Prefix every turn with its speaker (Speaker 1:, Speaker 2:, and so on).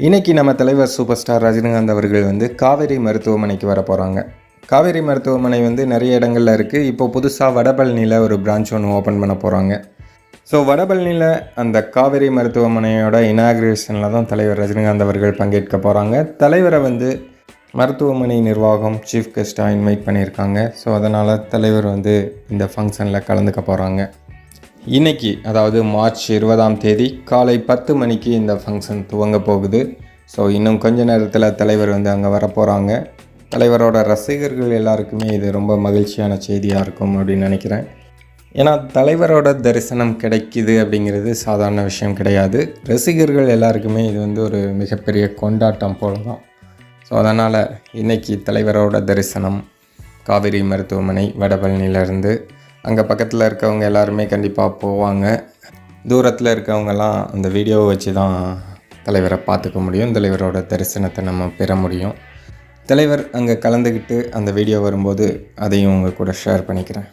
Speaker 1: இன்றைக்கி நம்ம தலைவர் சூப்பர் ஸ்டார் ரஜினிகாந்த் அவர்கள் வந்து காவேரி மருத்துவமனைக்கு வர போகிறாங்க காவேரி மருத்துவமனை வந்து நிறைய இடங்கள்ல இருக்குது இப்போ புதுசாக வடபழனியில் ஒரு பிரான்ச் ஒன்று ஓப்பன் பண்ண போகிறாங்க ஸோ வடபழனியில் அந்த காவேரி மருத்துவமனையோட இனாகிரேஷனில் தான் தலைவர் ரஜினிகாந்த் அவர்கள் பங்கேற்க போகிறாங்க தலைவரை வந்து மருத்துவமனை நிர்வாகம் சீஃப் கெஸ்ட்டாக இன்வைட் பண்ணியிருக்காங்க. ஸோ அதனால் தலைவர் வந்து இந்த ஃபங்க்ஷனில் கலந்துக்க போகிறாங்க இன்னைக்கு அதாவது மார்ச் இருபதாம் தேதி காலை பத்து மணிக்கு இந்த ஃபங்க்ஷன் துவங்க போகுது. ஸோ இன்னும் கொஞ்ச நேரத்தில் தலைவர் வந்து அங்கே வரப்போகிறாங்க தலைவரோட ரசிகர்கள் எல்லாருக்குமே இது ரொம்ப மகிழ்ச்சியான செய்தியாக இருக்கும் அப்படின்னு நினைக்கிறேன். ஏன்னா தலைவரோட தரிசனம் கிடைக்குது அப்படிங்கிறது சாதாரண விஷயம் கிடையாது. ரசிகர்கள் எல்லாருக்குமே இது வந்து ஒரு மிகப்பெரிய கொண்டாட்டம் போல தான் ஸோ அதனால் இன்னைக்கு தலைவரோட தரிசனம் காவேரி மருத்துவமனை வடபழனியிலேருந்து அங்கே பக்கத்தில் இருக்கவங்க எல்லாருமே கண்டிப்பாக போவாங்க. தூரத்தில் இருக்கவங்கெல்லாம் அந்த வீடியோவை வச்சு தான் தலைவரை பார்த்துக்க முடியும். தலைவரோட தரிசனத்தை நம்ம பெற முடியும். தலைவர் அங்கே கலந்துக்கிட்டு அந்த வீடியோ வரும்போது அதையும் உங்கள் கூட ஷேர் பண்ணிக்கிறேன்.